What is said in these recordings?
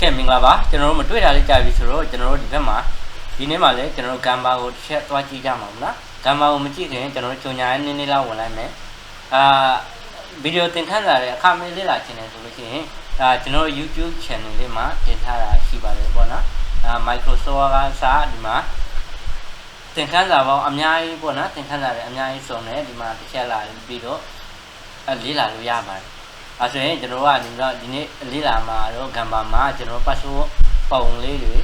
ကဲမင်္ဂလာပါကျွန်တော်တို့မတွေ့တာလေးကြာပြီဆိုတော့ကျွန်တော်တို့ဒီဘက်မှာဒီနေ့မှာလည်းကျွန်တော်တို့ဂမ်ဘာကိုတစ်ချက်သွားကြည့်ကြမှာမလားဂမ်ဘာကိုမကြည့်ခင်ကျွန်တော်တို့ကြုံညာရေးနည်းနည်းလောက်ဝင်လိုက်မယ်အာဗီဒီယိုသင်ခန်းစာတွေအခမဲ့လေ့လာခြင်းတယ်ဆိုလို့ရှိရင်အာကျွန်တော်တို့ YouTube channel လေးမှာတင်ထားတာရှိပါတယ်ပေါ့နော်အာ Microsoft ကစားဒီမှာသင်ခန်းစာပေါင်းအများကြီးပေါ့နော်သင်ခန်းစာတွေအများကြီးစုံတယ်ဒီမှာတစ်ချက်လာပြီးတော့အဲလေ့လာလို့ရပါတယ် အဲဆိုရင်ကျွန်တော်ကဒီတော့ဒီနေ့လေးလာမှာတော့ဂမ်ဘာမှာကျွန်တော် password ပုံလေးတွေ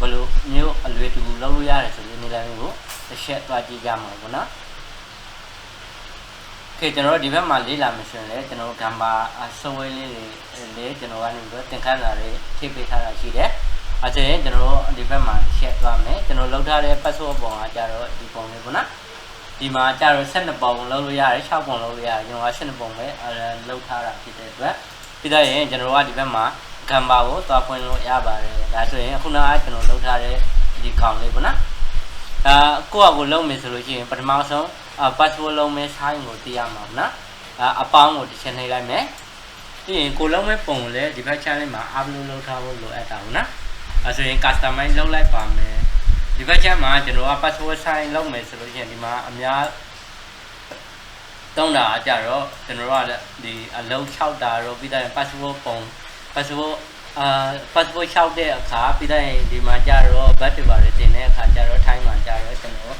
ဘယ်လိုမျိုးအလွယ်တကူလုပ်လို့ရတယ်ဆိုရင်နေလည်းကိုတစ်ချက်သွားကြည့်ကြမှာပေါ့နော်ကဲကျွန်တော်ဒီဘက်မှာလေးလာမယ်ဆိုရင်လည်းကျွန်တော်ဂမ်ဘာစဝဲလေးတွေလေးကျွန်တော်ကနေပြီးတော့သင်ခန်းစာတွေထိပေးထားတာရှိတယ်အဲဆိုရင်ကျွန်တော်ဒီဘက်မှာတစ်ချက်သွားမယ်ကျွန်တော်လောက်ထားတဲ့ password ပုံကကြတော့ဒီပုံလေးပေါ့နော် ဒီမှာကျတော့12ပုံလုံးလို့ရတယ်6ပုံလုံးလို့ရတယ်ကျွန်တော်က12ပုံပဲအဲလောက်ထားတာဖြစ်တဲ့အတွက်ပြီးတော့ရင်ကျွန်တော်ကဒီဘက်မှာဂမ်ဘာကိုသွားဖွင့်လို့ရပါတယ်ဒါဆိုရင်ခုနကကျွန်တော်လောက်ထားတဲ့ဒီကောင်လေးပေါ့နော်အာကိုယ့်အကိုလုံးမယ်ဆိုလို့ရှိရင်ပထမဆုံး password လုံးမယ် sign ကိုတည်ရမှာပေါ့နော်အာအပေါင်းကိုတစ်ချက်နှိပ်လိုက်မယ်ပြီးရင်ကိုလုံးမဲ့ပုံကိုလည်းဒီဘက် channel မှာ upload လုပ်ထားဖို့လိုအပ်တာပေါ့နော်အဲဆိုရင် customize လုပ်လိုက်ပါမယ် ဒီဘက်ချက်မှာကျွန်တော်က password sign လုပ်မယ်ဆိုလို့ရှိရင်ဒီမှာအများတုံးတာအကြတော့ကျွန်တော်ကလည်းဒီအလုံး6တာတော့ပြီးတော့ password ပုံ password အာ password 6တဲ့အခါပြီးတော့ဒီမှာကြတော့ bat တွေပါတယ်တင်တဲ့အခါကြတော့ time မှာကြတော့ကျွန်တော်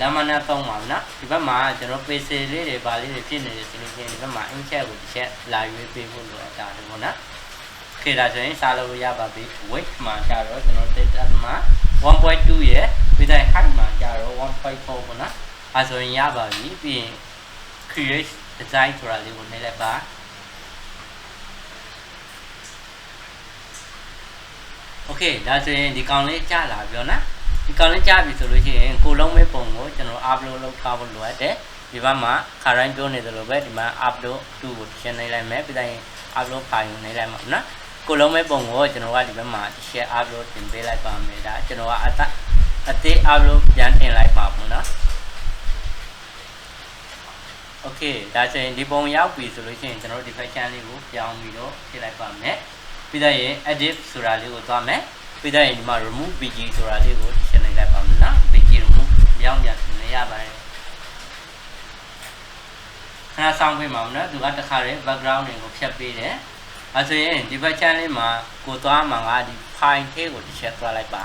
လမ်းမနာသုံးပါဘူးနော်ဒီဘက်မှာကျွန်တော် PC လေးတွေပါလေးတွေဖြစ်နေတယ်ဆိုလို့ရှိရင်ဒီဘက်မှာ in chat ကိုတစ်ချက်လာရွေးပေးဖို့လိုအပ်တာတယ်ပေါ့နော်ခေဒါဆိုရင်စားလို့ရပါပြီ weight မှာကြတော့ကျွန်တော်တက်တက်မှာ 1.2ရဲ့ပြီးတော့ height မှာကြတော့1.4ပေါ့နော်အဲဆိုရင်ရပါပြီပြီးရင် create design ဆိုတာလေးကိုနှိပ်လိုက်ပါ Okay ဒါဆိုရင်ဒီကောင်လေးကြာလာပြီနော်ဒီကောင်လေးကြာပြီဆိုလို့ရှိရင်ကိုလုံးမဲ့ပုံကိုကျွန်တော် upload လုပ်ထားဖို့လိုအပ်တယ်ဒီဘက်မှာ current ပြောနေသလိုပဲဒီမှာ upload to ကိုရှင်းနေလိုက်မယ်ပြီးတော့ upload file ကိုနေလိုက်မှာနော် ကိုလုံးမဲ့ပုံကိုကျွန်တော်ကဒီဘက်မှာ share upload တင်ပေးလိုက်ပါမယ်ဒါကျွန်တော်ကအတအသေး upload ပြန်တင်လိုက်ပါဘူးနော် Okay ဒါဆိုရင်ဒီပုံရောက်ပြီဆိုလို့ရှိရင်ကျွန်တော်တို့ဒီ function လေးကိုပြောင်းပြီးတော့ဖြည့်လိုက်ပါမယ်ပြီးတော့ရင် edit ဆိုတာလေးကိုသွားမယ်ပြီးတော့ရင်ဒီမှာ remove bg ဆိုတာလေးကိုရှင်းလိုက်ပါမယ်နော် bg remove ပြောင်းပြန်နေရပါတယ်ခဏဆောင်ပေးပါဦးနော်သူကတခါတည်း background တွေကိုဖြတ်ပေးတယ် အဲဆိုရင်ဒီ function လေးမှာကိုသွားမှာကဒီ file ထဲကိုတစ်ချက်သွားလိုက်ပါ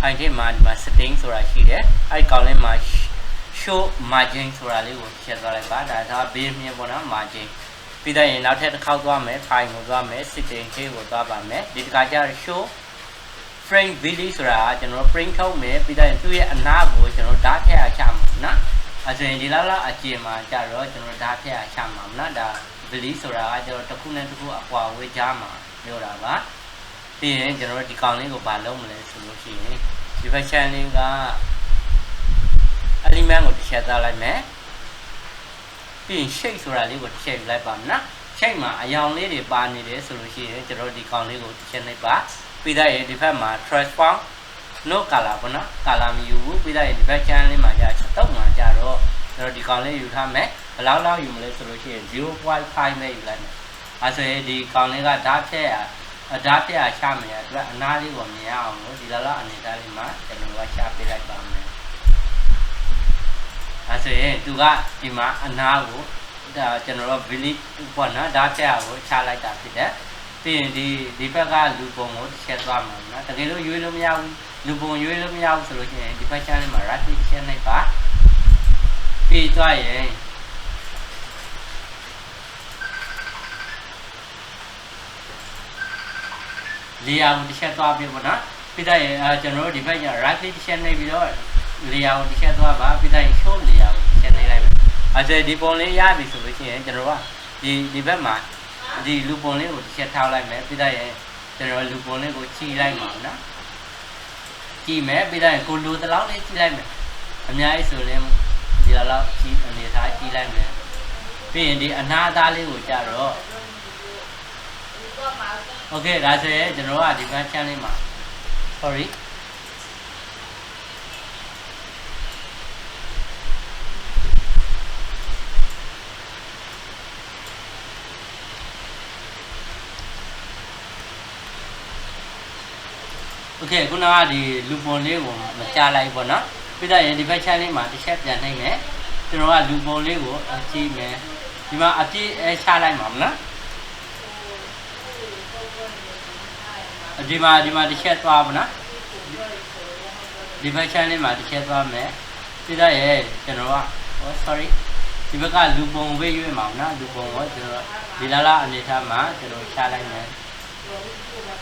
file ထဲမှာဒီမှာ setting ဆိုတာရှိတယ်အဲဒီကောင်လေးမှာ show margin ဆိုတာလေးကိုချက်သွားလိုက်ပါဒါက base မြင်ပေါ့နော် margin ပြီးတော့ရင်နောက်ထပ်တစ်ခေါက်သွားမယ် file ကိုသွားမယ် setting ခေကိုသွားပါမယ်ဒီတစ်ခါကျတော့ show frame video ဆိုတာကကျွန်တော် print ထုတ်မယ်ပြီးတော့ရင်သူ့ရဲ့အနာကိုကျွန်တော်ဓာတ်ထည့်အချမှာနော်အဲဆိုရင်ဒီလောက်လောက်အကျဉ်မှာကျတော့ကျွန်တော်ဓာတ်ထည့်အချမှာနော်ဒါ video ဆိုတာကကျွန်တော်တစ်ခုနဲ့တစ်ခုအကွာဝေးကြမှာပြောတာပါပြီးရင်ကျွန်တော်ဒီကောင်လေးကိုဘာလုပ်မလဲဆိုလို့ရှိရင်ဒီ function လေးက element ကိုတစ်ချက်သားလိုက်မယ်ပြီးရင် shape ဆိုတာလေးကိုတစ်ချက်ယူလိုက်ပါမယ်နော် shape မှာအယောင်လေးတွေပါနေတယ်ဆိုလို့ရှိရင်ကျွန်တော်ဒီကောင်လေးကိုတစ်ချက်နှိပ်ပါပြီးတော့ရင်ဒီဘက်မှာ transform no color ပေါ့နော် color မယူဘူးပြီးတော့ရင်ဒီဘက် channel လေးမှာကြာချက်တော့မှာကြာတော့ကျွန်တော်ဒီကောင်လေးယူထားမယ် ဘယ်လောက်လောက်ယူမလဲဆိုလို့ရှိရင်0.5ပဲယူလိုက်မယ်အဲဆိုရင်ဒီကောင်လေးကဓာတ်ထက်အဓာတ်ထက်ချမယ်အတွက်အနားလေးကိုမြင်ရအောင်လို့ဒီလောက်လောက်အနေသားလေးမှာကျွန်တော်ကချပေးလိုက်ပါမယ်အဲဆိုရင်သူကဒီမှာအနားကိုဒါကျွန်တော်တို့ village ပေါ့နော်ဓာတ်ထက်ကိုချလိုက်တာဖြစ်တယ်ပြီးရင်ဒီဒီဘက်ကလူပုံကိုတစ်ချက်သွားမှာနော်တကယ်လို့ရွေးလို့မရဘူးလူပုံရွေးလို့မရဘူးဆိုလို့ရှိရင်ဒီဘက် channel မှာ right click ချက်လိုက်ပါပြီးသွားရင် လေယာဉ်တစ်ချက်သွားပြီပေါ့နော်ပြီးတော့ရင်အဲကျွန်တော်တို့ဒီဘက်က right click ချက်နေပြီးတော့လေယာဉ်တစ်ချက်သွားပါပြီးတော့ show လေယာဉ်တစ်ချက်နေလိုက်ပြီအဲဆိုဒီပုံလေးရပြီဆိုလို့ရှိရင်ကျွန်တော်တို့ကဒီဒီဘက်မှာဒီလူပုံလေးကိုတစ်ချက်ထားလိုက်မယ်ပြီးတော့ရင်ကျွန်တော်လူပုံလေးကိုခြိလိုက်မှာနော်ကြည့်မယ်ပြီးတော့ရင်ကိုလူတလောက်လေးကြည့်လိုက်မယ်အများကြီးဆိုရင်ဒီလောက်ကြည့်အနေထားကြည့်လိုက်မယ်ပြီးရင်ဒီအနာသားလေးကိုကြတော့ โอเคဒါဆိုရင်ကျွန်တော်ကဒီဘက် channel မှာ sorry โอเคခုနကဒီလူပုံလေးကိုမကြားလိုက်ပေါ့နော်ပြီးတော့ရင်ဒီဘက် channel လေးမှာတစ်ချက်ပြန်နှိမ့်မယ်ကျွန်တော်ကလူပုံလေးကိုကြည့်မယ်ဒီမှာအပြည့်အဲချလိုက်မှာမနော် ဒီမှာဒီမှာတစ်ချက်သွားပါနော်ဒီဘက် channel လေးမှာတစ်ချက်သွားမယ်ပြီးတော့ရင်ကျွန်တော်က oh sorry ဒီဘက်ကလူပုံဝေးရွေးမှာမနော်လူပုံကိုကျွန်တော်ဒီလာလာအနေထားမှာကျွန်တော်ချလိုက်မယ်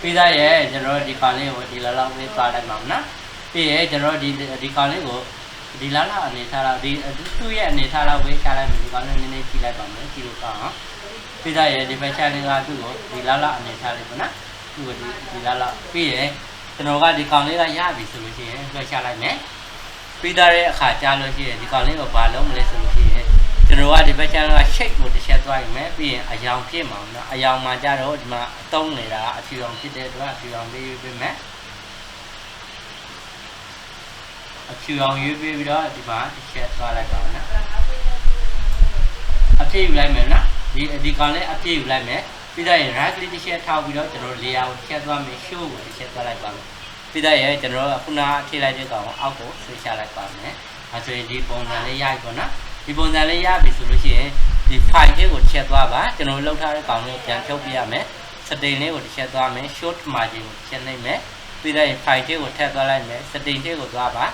ပြီးသားရဲ့ကျွန်တော်တို့ဒီကောင်လေးကိုဒီလောက်လောက်လေးသွားလိုက်ပါမနော်ပြီးရဲ့ကျွန်တော်တို့ဒီဒီကောင်လေးကိုဒီလောက်လောက်အနေထားလောက်ဒီသူ့ရဲ့အနေထားလောက်ဝေးချလိုက်မယ်ဒီကောင်လေးနည်းနည်းကြည့်လိုက်ပါမယ်ကြည့်လို့ကောင်းအောင်ပြီးသားရဲ့ဒီဘက်ချန်လေးကသူ့ကိုဒီလောက်လောက်အနေထားလေးပေါ့နော် သူ့ကိုဒီဒီလောက်လောက်ပြီးရဲ့ကျွန်တော်ကဒီကောင်လေးကရပြီဆိုလို့ရှိရင်လွှဲချလိုက်မယ်ပြီးသားရဲ့အခါကြားလို့ရှိရင်ဒီကောင်လေးကိုဘာလုပ်မလဲဆိုလို့ရှိရင်ကျွန်တော်ကဒီဘက်ချန်က shake ကိုတစ်ချက်သွားရင်မယ်ပြီးရင်အယောင်ဖြစ်မှာနော်အယောင်မှာကြတော့ဒီမှာအတုံးနေတာအဖြူအောင်ဖြစ်တဲ့အတွက်အဖြူအောင်လေးရွေးပေးမယ်အဖြူအောင်ရွေးပေးပြီးတော့ဒီမှာတစ်ချက်သွားလိုက်ပါဦးနော်အပြည့်ယူလိုက်မယ်နော်ဒီဒီကောင်လေးအပြည့်ယူလိုက်မယ် ပြီးတော့ရင် right click တစ်ချက်ထောက်ပြီးတော့ကျွန်တော် layer ကိုတစ်ချက်သွားမယ် show ကိုတစ်ချက်သွားလိုက်ပါမယ်ပြီးတော့ရင်ကျွန်တော်ကခုနအထိလိုက်တဲ့ကောင်ကိုအောက်ကိုဆွဲချလိုက်ပါမယ်အဲဆိုရင်ဒီပုံစံလေးရပြီပေါ့နော်ဒီပုံစံလေးရပြီဆိုလို့ရှိရင်ဒီ file လေးကိုချက်သွားပါကျွန်တော်လှုပ်ထားတဲ့ကောင်လေးကိုပြန်ဖြုတ်ပြရမယ်စတင်လေးကိုတစ်ချက်သွားမယ် short margin ကိုချက်လိုက်မယ်ပြီးတော့ file လေးကိုထည့်သွားလိုက်မယ်စတင်လေးကိုသွားပါ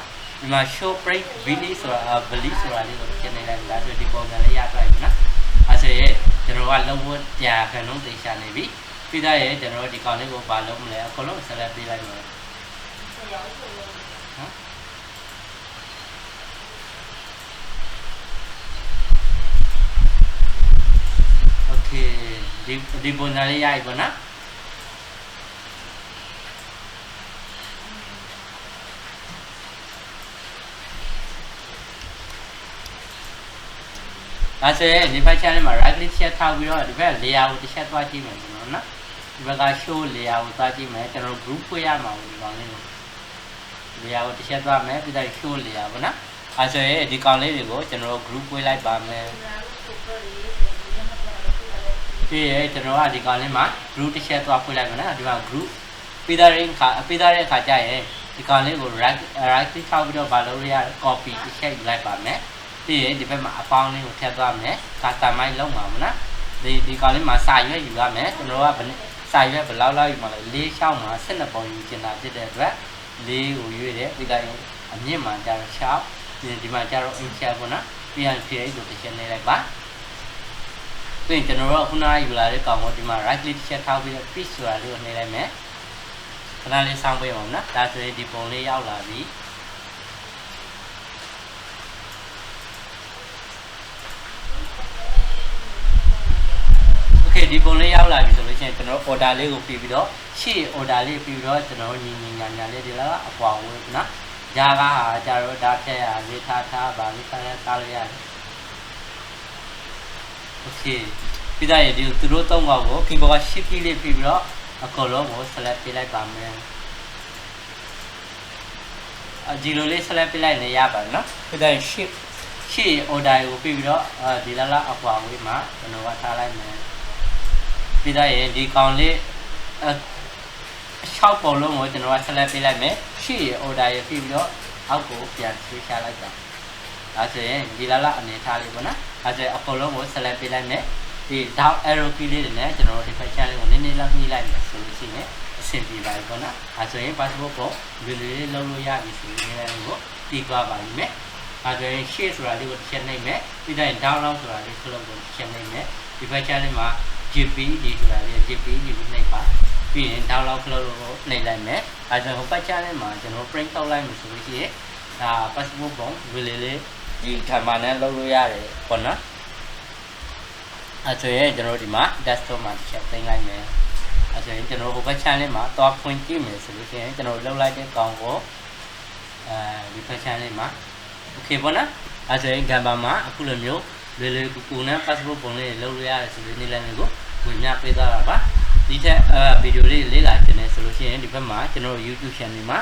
ဒီမှာ show break billy ဆိုတာ billy ဆိုတာလေးကိုချက်နေလိုက်ဒါဆိုဒီပုံစံလေးရသွားပြီနော် အဲဆိုရင်ကျွန်တော်ကလုံးဝကြာခဏလုံးသိချနေပြီပြီးတော့ရင်ကျွန်တော်ဒီကောင်လေးကိုပါလုံးမလဲအကုန်လုံးဆက်လက်ပေးလိုက်မယ်နော် โอเคဒီဒီပုံစံလေးရပြီပေါ့နော် ဒါဆိုရင်ဒီဘက် channel မှာ right click ချက်ထောက်ပြီးတော့ဒီဘက် layer ကိုတစ်ချက်သွားကြည့်မယ်ကျွန်တော်နော်ဒီဘက်က show layer ကိုသွားကြည့်မယ်ကျွန်တော် group ဖွဲ့ရမှာဒီကောင်လေးကို layer ကိုတစ်ချက်သွားမယ်ပြီးတော့ show layer ပေါ့နော်အဲဆိုရင်ဒီကောင်လေးတွေကိုကျွန်တော် group ဖွဲ့လိုက်ပါမယ်ပြီးရဲကျွန်တော်ကဒီကောင်လေးမှာ group တစ်ချက်သွားဖွင့်လိုက်မယ်နော်ဒီမှာ group ပေးသားရင်ခါပေးသားတဲ့ခါကျရင်ဒီကောင်လေးကို right right click ထောက်ပြီးတော့ဘာလို့ရ copy တစ်ချက်ယူလိုက်ပါမယ် ပြီးရင်ဒီဘက်မှာအပေါင်းလေးကိုထည့်သွားမယ်ကာတာမိုင်းလုံးပါမနော်ဒီဒီကောင်လေးမှာစာရွက်ယူရမယ်ကျွန်တော်ကဘယ်နဲ့စာရွက်ဘယ်လောက်လောက်ယူမှာလဲ၄ချောင်းမှာ12ပုံယူကျင်တာဖြစ်တဲ့အတွက်၄ကိုရွေးတယ်ပြီးတော့အမြင့်မှာကျတော့6ဒီဒီမှာကျတော့အင်ချာပေါ့နော်ပြီးရင် create ကိုတစ်ချက်နေလိုက်ပါပြီးရင်ကျွန်တော်တို့ခုနကယူလာတဲ့ကောင်ကိုဒီမှာ right click ချက်ထောက်ပြီးတော့ fish ဆိုတာလေးကိုနှိပ်လိုက်မယ်ခဏလေးစောင့်ပေးပါဦးနော်ဒါဆိုရင်ဒီပုံလေးရောက်လာပြီ ဒီပုံလေးရောက်လာပြီဆိုလို့ရှိရင်ကျွန်တော် order လေးကိုပြီးပြီးတော့ရှေ့ order လေးပြီးပြီးတော့ကျွန်တော်ညီညီညာညာလေးဒီလားအကွာဝေးနော်ဂျာကဟာကြတော့ဒါထက်ရလေးထားထားပါလေးထားထားလို့ရတယ် โอเคပြီးသားရဒီသူတို့သုံးပါကို keyboard က shift key လေးပြီးပြီးတော့အကုန်လုံးကို select ပေးလိုက်ပါမယ်အဒီလိုလေး select ပေးလိုက်နေရပါနော်ပြီးသား shift ရှေ့ order ကိုပြီးပြီးတော့အဲဒီလာလာအကွာဝေးမှာကျွန်တော်ကထားလိုက်မယ် ပြီးသားရဒီကောင်လေးအ6ပုံလုံးကိုကျွန်တော်က select ပေးလိုက်မယ်ရှေ့ order ရပြီးပြီးတော့အောက်ကိုပြန်ဆွဲချလိုက်ပါဒါဆိုရင်ဒီလာလာအနေထားလေးပေါ့နော်ဒါဆိုရင်အကုန်လုံးကို select ပေးလိုက်မယ်ဒီ down arrow key လေးတွေနဲ့ကျွန်တော်တို့ဒီ function လေးကိုနည်းနည်းလောက်ညှိလိုက်မယ်ဆိုလို့ရှိရင်အဆင်ပြေပါပြီပေါ့နော်ဒါဆိုရင် passport ကိုဒီလိုလေးလုံးလို့ရပြီဆိုရင်လည်းကိုတီးသွားပါလိမ့်မယ်ဒါဆိုရင် share ဆိုတာလေးကိုတစ်ချက်နှိပ်မယ်ပြီးတော့ down လောက်ဆိုတာလေးခလုံးကိုတစ်ချက်နှိပ်မယ်ဒီ function လေးမှာ JPEG ဆိုတာလေး JPEG ကိုနှိပ်ပါပြီးရင် down လောက်ခလုံးကိုနှိပ်လိုက်မယ်အဲဒါဆိုဟို function လေးမှာကျွန်တော် print ထုတ်လိုက်မယ်ဆိုလို့ရှိရင်ဒါ passport ပုံဒီလေးလေးဒီခံမှာနဲ့လုပ်လို့ရတယ်ပေါ့နော်အဲဆိုရင်ကျွန်တော်တို့ဒီမှာ desktop မှာတစ်ချက်သိမ်းလိုက်မယ်အဲဆိုရင်ကျွန်တော်တို့ဟိုဘက် channel မှာသွားဖွင့်ကြည့်မယ်ဆိုလို့ရှိရင်ကျွန်တော်တို့လုပ်လိုက်တဲ့ကောင်ကိုအဲဒီဘက် channel မှာ okay ပေါ့နော်အဲဆိုရင် Gamma မှာအခုလိုမျိုး လွယ်လွယ်ကူကူနဲ့ passport ပုံလေးလုပ်လို့ရတယ်ဆိုလို့နေလမ်းလေးကိုဝင်ညပေးသွားတာပါဒီထက်အဲဗီဒီယိုလေးလေ့လာတင်နေဆိုလို့ရှိရင်ဒီဘက်မှာကျွန်တော်တို့ YouTube channel မှာ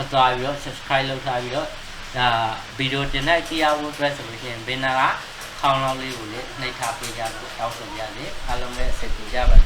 အသွားပြီးတော့ subscribe လုပ်ထားပြီးတော့ဒါဗီဒီယိုတင်တဲ့ကြည့်ရဖို့အတွက်ဆိုလို့ရှိရင်ဘင်းနာကခေါင်းလောက်လေးကိုလည်းနှိပ်ထားပေးကြလို့တောင်းဆိုကြတယ်အားလုံးပဲဆက်ကြည့်ကြပါ